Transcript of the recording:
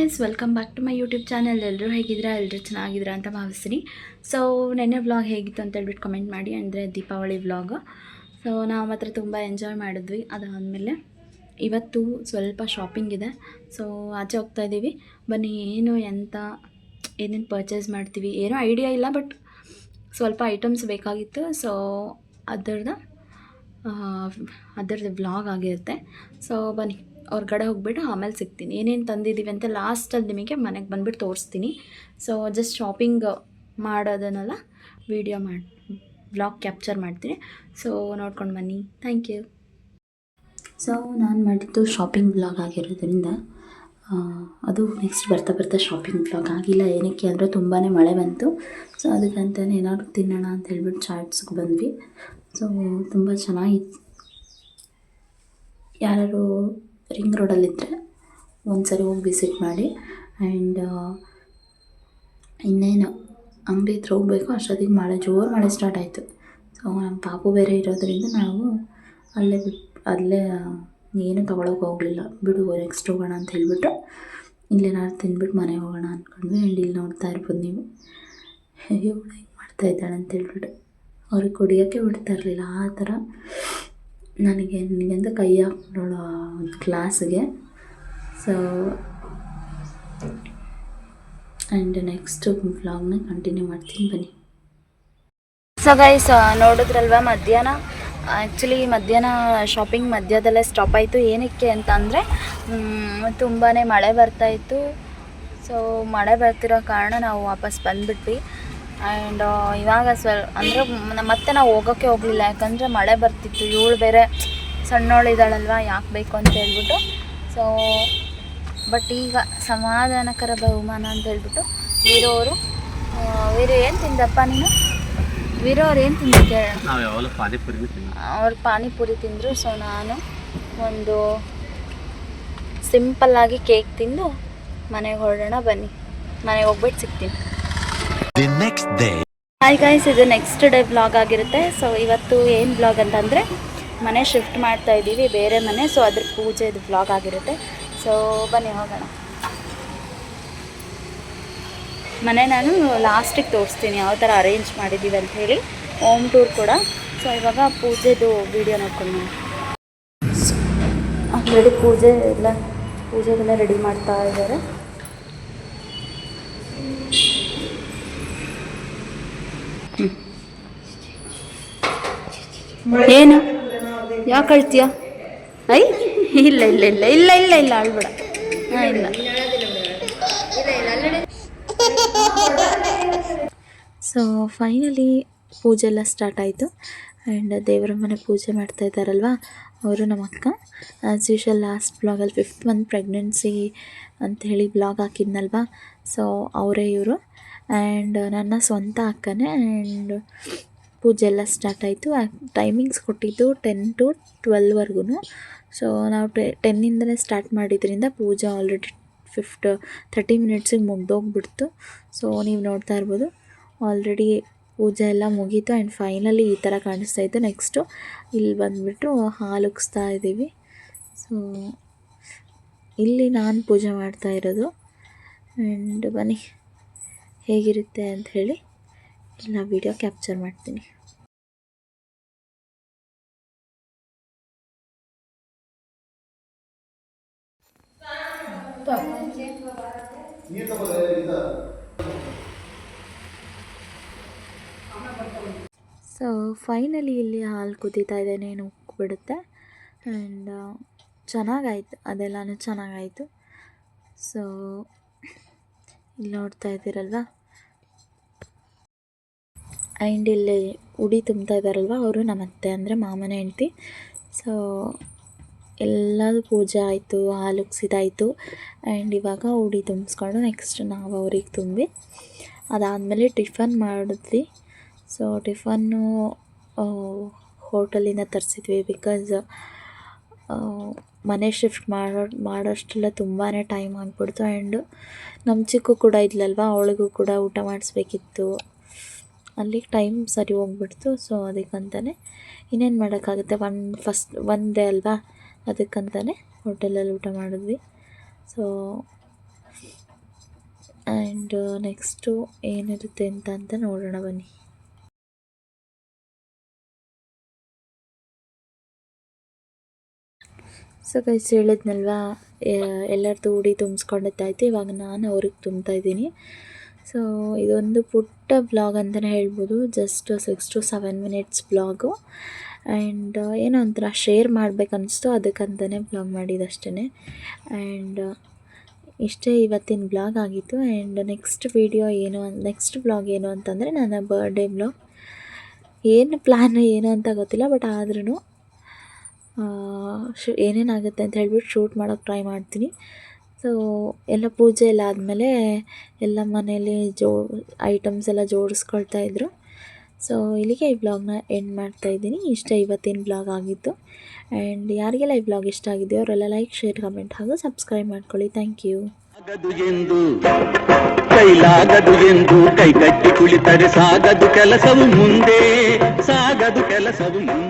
Guys welcome back to my YouTube channel ಎಲ್ಲರೂ ಹೇಗಿದ್ದೀರಾ? ಎಲ್ಲರೂ ಚೆನ್ನಾಗಿದ್ದೀರಾ ಅಂತ ಭಾವಿಸ್ತೀನಿ. ಸೊ ನೆನ್ನೆ ವ್ಲಾಗ್ ಹೇಗಿತ್ತು ಅಂತ ಹೇಳ್ಬಿಟ್ಟು ಕಮೆಂಟ್ ಮಾಡಿ. ಅಂದರೆ ದೀಪಾವಳಿ ವ್ಲಾಗ್ ಸೊ ನಾವು ಮಾತ್ರ ತುಂಬ ಎಂಜಾಯ್ ಮಾಡಿದ್ವಿ. ಅದಾದಮೇಲೆ ಇವತ್ತು ಸ್ವಲ್ಪ ಶಾಪಿಂಗ್ ಇದೆ. ಸೊ ಆಚೆ ಹೋಗ್ತಾ ಇದ್ದೀವಿ. ಬನ್ನಿ, ಏನು ಎಂತ, ಏನೇನು ಪರ್ಚೇಸ್ ಮಾಡ್ತೀವಿ? ಏನೂ ಐಡಿಯಾ ಇಲ್ಲ ಬಟ್ ಸ್ವಲ್ಪ ಐಟಮ್ಸ್ ಬೇಕಾಗಿತ್ತು. ಸೊ ಅದರದ ಅದರದ್ದು ವ್ಲಾಗ್ ಆಗಿರುತ್ತೆ. ಸೊ ಬನ್ನಿ. ಹೊರ್ಗಡೆ ಹೋಗ್ಬಿಟ್ಟು ಆಮೇಲೆ ಸಿಗ್ತೀನಿ. ಏನೇನು ತಂದಿದ್ದೀವಿ ಅಂತ ಲಾಸ್ಟಲ್ಲಿ ನಿಮಗೆ ಮನೆಗೆ ಬಂದುಬಿಟ್ಟು ತೋರಿಸ್ತೀನಿ. ಸೊ ಜಸ್ಟ್ ಶಾಪಿಂಗ್ ಮಾಡೋದನ್ನೆಲ್ಲ ವೀಡಿಯೋ ಮಾಡಿ ಬ್ಲಾಗ್ ಕ್ಯಾಪ್ಚರ್ ಮಾಡ್ತೀನಿ. ಸೊ ನೋಡ್ಕೊಂಡು ಬನ್ನಿ. ಥ್ಯಾಂಕ್ ಯು ಸೊ ನಾನು ಮಾಡಿದ್ದು ಶಾಪಿಂಗ್ ಬ್ಲಾಗ್ ಆಗಿರೋದ್ರಿಂದ ಅದು ನೆಕ್ಸ್ಟ್ ಬರ್ತಾ ಬರ್ತಾ ಶಾಪಿಂಗ್ ಬ್ಲಾಗ್ ಆಗಿಲ್ಲ. ಏನಕ್ಕೆ ಅಂದರೆ ತುಂಬಾ ಮಳೆ ಬಂತು. ಸೊ ಅದಕ್ಕಂತಲೇ ಏನಾದ್ರು ತಿನ್ನೋಣ ಅಂತ ಹೇಳ್ಬಿಟ್ಟು ಚಾಟ್ಸ್ಗೆ ಬಂದ್ವಿ. ಸೊ ತುಂಬ ಚೆನ್ನಾಗಿತ್ತು ಯಾರು ರಿಂಗ್ ರೋಡಲ್ಲಿದ್ದರೆ ಒಂದು ಸರಿ ಹೋಗಿ ವಿಸಿಟ್ ಮಾಡಿ ಆ್ಯಂಡ್ ಇನ್ನೇನು ಅಂಗಡಿ ಹತ್ರ ಹೋಗಬೇಕು, ಅಷ್ಟೊತ್ತಿಗೆ ಮಳೆ, ಜೋರು ಮಳೆ ಸ್ಟಾರ್ಟ್ ಆಯಿತು. ಸೊ ನಮ್ಮ ಪಾಪು ಬೇರೆ ಇರೋದರಿಂದ ನಾವು ಅಲ್ಲೇ ಬಿಟ್ಟು ಅಲ್ಲೇ ಏನು ತೊಗೊಳಕ್ಕೆ ಹೋಗಲಿಲ್ಲ. ಬಿಡು ನೆಕ್ಸ್ಟ್ ಹೋಗೋಣ ಅಂತ ಹೇಳ್ಬಿಟ್ಟು ಇಲ್ಲೇನಾದ್ರು ತಿಂದ್ಬಿಟ್ಟು ಮನೆಗೆ ಹೋಗೋಣ ಅಂದ್ಕೊಂಡ್ವಿ ಆ್ಯಂಡ್ ಇಲ್ಲಿ ನೋಡ್ತಾ ಇರ್ಬೋದು ನೀವು. ಹೇಗೆ ಮಾಡ್ತಾ ಇದ್ದಾಳೆ ಅಂತ ಹೇಳ್ಬಿಟ್ಟು. ಅವ್ರಿಗೆ ಕುಡಿಯೋಕ್ಕೆ ಬಿಡ್ತಾ ಇರಲಿಲ್ಲ, ಆ ಥರ ನನಗೆ ನಿನಗೆಂತ ಕೈ ಹಾಕ್ಬಿಡೋಳು ಒಂದು ಕ್ಲಾಸ್ಗೆ. ಸೊ ಆ್ಯಂಡ್ ನೆಕ್ಸ್ಟ್ ವ್ಲಾಗ್ನ ಕಂಟಿನ್ಯೂ ಮಾಡ್ತೀನಿ, ಬನ್ನಿ. ಸೊ ಗೈಸ್ ನೋಡಿದ್ರಲ್ವ ಮಧ್ಯಾಹ್ನ? ಆ್ಯಕ್ಚುಲಿ ಮಧ್ಯಾಹ್ನ ಶಾಪಿಂಗ್ ಮಧ್ಯದಲ್ಲೇ ಸ್ಟಾಪ್ ಆಯಿತು. ಏನಕ್ಕೆ ಅಂತ ಅಂದರೆ ತುಂಬಾ ಮಳೆ ಬರ್ತಾಯಿತ್ತು ಸೊ ಮಳೆ ಬರ್ತಿರೋ ಕಾರಣ ನಾವು ವಾಪಸ್ ಬಂದುಬಿಟ್ವಿ. ಆ್ಯಂಡ್ ಇವಾಗ ಸ್ವಲ್ ಅಂದರೆ ಮತ್ತೆ ನಾವು ಹೋಗೋಕ್ಕೆ ಹೋಗಲಿಲ್ಲ. ಯಾಕಂದರೆ ಮಳೆ ಬರ್ತಿತ್ತು ಇವಳು ಬೇರೆ ಸಣ್ಣವಳಿದ್ದಾಳಲ್ವ ಯಾಕೆ ಬೇಕು ಅಂತ ಹೇಳ್ಬಿಟ್ಟು. ಸೊ ಬಟ್ ಈಗ ಸಮಾಧಾನಕರ ಬಹುಮಾನ ಅಂತ ಹೇಳ್ಬಿಟ್ಟು ವೀರೋ ಅವರು ವೀರ ಏನು ತಿಂದಪ್ಪ ನೀನು? ವೀರೋ ಅವ್ರು ಏನು ತಿಂದಿದ್ದೆ. ಅವ್ರು ಪಾನಿಪುರಿ ತಿಂದರು. ಸೊ ನಾನು ಒಂದು ಸಿಂಪಲ್ಲಾಗಿ ಕೇಕ್ ತಿಂದು ಮನೆಗೆ ಹೊರಡೋಣ ಬನ್ನಿ. ಮನೆಗೆ ಹೋಗ್ಬಿಟ್ಟು ಸಿಗ್ತೀನಿ. The next day hi guys ಇದು ನೆಕ್ಸ್ಟ್ ಡೇ ಬ್ಲಾಗ್ ಆಗಿರುತ್ತೆ. ಸೊ ಇವತ್ತು ಏನು ಬ್ಲಾಗ್ ಅಂತಂದರೆ, ಮನೆ ಶಿಫ್ಟ್ ಮಾಡ್ತಾ ಇದ್ದೀವಿ, ಬೇರೆ ಮನೆ. ಸೊ ಅದ್ರ ಪೂಜೆದು ಬ್ಲಾಗ್ ಆಗಿರುತ್ತೆ. ಸೊ ಬನ್ನಿ, ಹೋಗೋಣ. ಮನೆ ನಾನು ಲಾಸ್ಟಿಗೆ ತೋರಿಸ್ತೀನಿ, ಯಾವ ಥರ ಅರೇಂಜ್ ಮಾಡಿದ್ದೀವಿ ಅಂತ ಹೇಳಿ. ಹೋಮ್ ಟೂರ್ ಕೂಡ. ಸೊ ಇವಾಗ ಪೂಜೆದು ವಿಡಿಯೋ ನೋಡ್ಕೊಂಡು ಆಲ್ರೆಡಿ ಪೂಜೆ ಎಲ್ಲ, ಪೂಜೆಗೆಲ್ಲ ರೆಡಿ ಮಾಡ್ತಾ ಇದ್ದಾರೆ. ಏನು? ಯಾಕೆ ಅಳ್ತೀಯ ಐ? ಇಲ್ಲ ಇಲ್ಲ ಇಲ್ಲ ಇಲ್ಲ ಇಲ್ಲ ಇಲ್ಲ, ಅಳ್ಬೇಡ. ಇಲ್ಲ. ಸೊ ಫೈನಲಿ ಪೂಜೆ ಎಲ್ಲ ಸ್ಟಾರ್ಟ್ ಆಯಿತು. ಆ್ಯಂಡ್ ದೇವರ ಮನೆ ಪೂಜೆ ಮಾಡ್ತಾ ಇದ್ದಾರಲ್ವ? ಅವರು ನಮ್ಮ ಅಕ್ಕ. ಆ್ಯಸ್ ಯೂಶಲ್ ಲಾಸ್ಟ್ ಬ್ಲಾಗಲ್ಲಿ ಫಿಫ್ತ್ ಮಂತ್ ಪ್ರೆಗ್ನೆನ್ಸಿ ಅಂತ ಹೇಳಿ ಬ್ಲಾಗ್ ಹಾಕಿದ್ನಲ್ವಾ? ಸೊ ಅವರೇ ಇವರು. ಆ್ಯಂಡ್ ನನ್ನ ಸ್ವಂತ ಅಕ್ಕನೇ ಆ್ಯಂಡ್ ಪೂಜೆ ಎಲ್ಲ ಸ್ಟಾರ್ಟ್ ಆಯಿತು. ಟೈಮಿಂಗ್ಸ್ ಕೊಟ್ಟಿದ್ದು ಟೆನ್ ಟು ಟ್ವೆಲ್ವರೆಗೂ ಸೊ ನಾವು ಟೆ ಟೆನ್ನಿಂದಲೇ ಸ್ಟಾರ್ಟ್ ಮಾಡಿದ್ರಿಂದ ಪೂಜೆ ಆಲ್ರೆಡಿ ಫಿಫ್ಟ್ ಥರ್ಟಿ ಮಿನಿಟ್ಸಿಗೆ ಮುಗ್ದೋಗ್ಬಿಡ್ತು. ಸೊ ನೀವು ನೋಡ್ತಾ ಇರ್ಬೋದು. ಆಲ್ರೆಡಿ ಪೂಜೆ ಎಲ್ಲ ಮುಗೀತು ಆ್ಯಂಡ್ ಫೈನಲಿ ಈ ಥರ ಕಾಣಿಸ್ತಾ ಇತ್ತು. ನೆಕ್ಸ್ಟು ಇಲ್ಲಿ ಬಂದುಬಿಟ್ಟು ಹಾಲುಗಿಸ್ತಾ ಇದ್ದೀವಿ. ಸೊ ಇಲ್ಲಿ ನಾನು ಪೂಜೆ ಮಾಡ್ತಾ ಇರೋದು. ಆ್ಯಂಡ್ ಬನ್ನಿ. ಹೇಗಿರುತ್ತೆ ಅಂತ ಹೇಳಿ ನಾನು ವಿಡಿಯೋ ಕ್ಯಾಪ್ಚರ್ ಮಾಡ್ತೀನಿ. ಸೊ ಫೈನಲಿ ಇಲ್ಲಿ ಹಾಲು ಕುದೀತಾ ಇದ್ದೇನೆ, ಏನು ಬಿಡುತ್ತೆ ಆ್ಯಂಡ್ ಚೆನ್ನಾಗಾಯ್ತು, ಅದೆಲ್ಲನೂ ಚೆನ್ನಾಗಾಯಿತು. ಸೊ ಇಲ್ಲಿ ನೋಡ್ತಾ ಇದ್ದೀರಲ್ವ? ಆ್ಯಂಡ್ ಇಲ್ಲಿ ಉಡಿ ತುಂಬ್ತಾ ಇದ್ದಾರಲ್ವ, ಅವರು ನಮ್ಮ ಅತ್ತೆ ಅಂದರೆ ಮಾಮನ ಹೆಂಡ್ತಿ. ಸೊ ಎಲ್ಲದೂ ಪೂಜೆ ಆಯಿತು ಹಾಲು ಆ್ಯಂಡ್ ಇವಾಗ ಉಡಿ ತುಂಬಿಸ್ಕೊಂಡು ನೆಕ್ಸ್ಟ್ ನಾವು ಅವ್ರಿಗೆ ತುಂಬಿ, ಅದಾದಮೇಲೆ ಟಿಫನ್ ಮಾಡಿದ್ವಿ. ಸೊ ಟಿಫನ್ನು ಹೋಟೆಲಿಂದ ತರಿಸಿದ್ವಿ ಬಿಕಾಸ್ ಮನೆ ಶಿಫ್ಟ್ ಮಾಡೋ, ಮಾಡೋಷ್ಟೆಲ್ಲ ತುಂಬಾ ಟೈಮ್ ಆಗಿಬಿಡ್ತು. ಆ್ಯಂಡ್ ನಮ್ಮ ಚಿಕ್ಕು ಕೂಡ ಇದ್ಲಲ್ವ, ಅವಳಿಗೂ ಕೂಡ ಊಟ ಮಾಡಿಸ್ಬೇಕಿತ್ತು. ಅಲ್ಲಿಗೆ ಟೈಮ್ ಸರಿ ಹೋಗ್ಬಿಡ್ತು. ಸೊ ಅದಕ್ಕಂತಲೇ ಇನ್ನೇನು ಮಾಡೋಕ್ಕಾಗುತ್ತೆ? ಒನ್ ಫಸ್ಟ್ ಒನ್ ಡೇ ಅಲ್ವಾ? ಅದಕ್ಕಂತಲೇ ಹೋಟೆಲಲ್ಲಿ ಊಟ ಮಾಡಿದ್ವಿ. ಸೊ ಆ್ಯಂಡ್ ನೆಕ್ಸ್ಟು ಏನಿರುತ್ತೆ ಅಂತ ಅಂತ ನೋಡೋಣ ಬನ್ನಿ. ಸೊ ಕೈಸ್ ಹೇಳಿದ್ನಲ್ವಾ ಎಲ್ಲರದ್ದು ಉಡಿ ತುಂಬಿಸ್ಕೊಂಡಿದ್ದಾಯ್ತು. ಇವಾಗ ನಾನು ಅವ್ರಿಗೆ ತುಂಬ್ತಾ ಇದ್ದೀನಿ. ಸೊ ಇದೊಂದು ಪುಟ್ಟ ಬ್ಲಾಗ್ ಅಂತಲೇ ಹೇಳ್ಬೋದು. Just six to seven minutes blog and ಏನೋ ಒಂಥರ ಶೇರ್ ಮಾಡಬೇಕನ್ನಿಸ್ತು. ಅದಕ್ಕಂತಲೇ ಬ್ಲಾಗ್ ಮಾಡಿದಷ್ಟೇ ಆ್ಯಂಡ್ ಇಷ್ಟೇ ಇವತ್ತಿನ ಬ್ಲಾಗ್ ಆಗಿತ್ತು. ಆ್ಯಂಡ್ ನೆಕ್ಸ್ಟ್ ವೀಡಿಯೋ ಏನು ನೆಕ್ಸ್ಟ್ ಬ್ಲಾಗ್ ಏನು ಅಂತಂದರೆ ನನ್ನ ಬರ್ಡೇ ಬ್ಲಾಗ್ ಏನು ಪ್ಲ್ಯಾನ್ ಏನು ಅಂತ ಗೊತ್ತಿಲ್ಲ ಬಟ್ ಆದ್ರೂ ಶು, ಏನೇನಾಗುತ್ತೆ ಅಂತ ಹೇಳ್ಬಿಟ್ಟು ಶೂಟ್ ಮಾಡೋಕ್ಕೆ ಟ್ರೈ ಮಾಡ್ತೀನಿ. ಸೊ ಎಲ್ಲ ಪೂಜೆ ಎಲ್ಲ ಆದಮೇಲೆ ಎಲ್ಲ ಮನೇಲಿ ಜೋ ಐಟಮ್ಸ್ ಎಲ್ಲ ಜೋಡಿಸ್ಕೊಳ್ತಾ ಇದ್ರು. ಸೊ ಇಲ್ಲಿಗೆ ಈ ಬ್ಲಾಗ್ನ ಎಂಡ್ ಮಾಡ್ತಾ ಇದ್ದೀನಿ. ಇಷ್ಟ ಇವತ್ತಿನ ಬ್ಲಾಗ್ ಆಗಿತ್ತು ಆ್ಯಂಡ್ ಯಾರಿಗೆಲ್ಲ ಈ ಬ್ಲಾಗ್ ಇಷ್ಟ ಆಗಿದೆಯೋ ಅವರೆಲ್ಲ ಲೈಕ್ ಶೇರ್ ಕಮೆಂಟ್ ಹಾಗೂ ಸಬ್ಸ್ಕ್ರೈಬ್ ಮಾಡ್ಕೊಳ್ಳಿ. ಥ್ಯಾಂಕ್ ಯು ಎಂದು, ಕೈಲಾಗದು ಎಂದು ಕೈಕಟ್ಟಿ ಕುಳಿತರೆ ಸಾಗದು ಕೆಲಸವು ಮುಂದೆ, ಸಾಗದು ಕೆಲಸವು ಮುಂದೆ.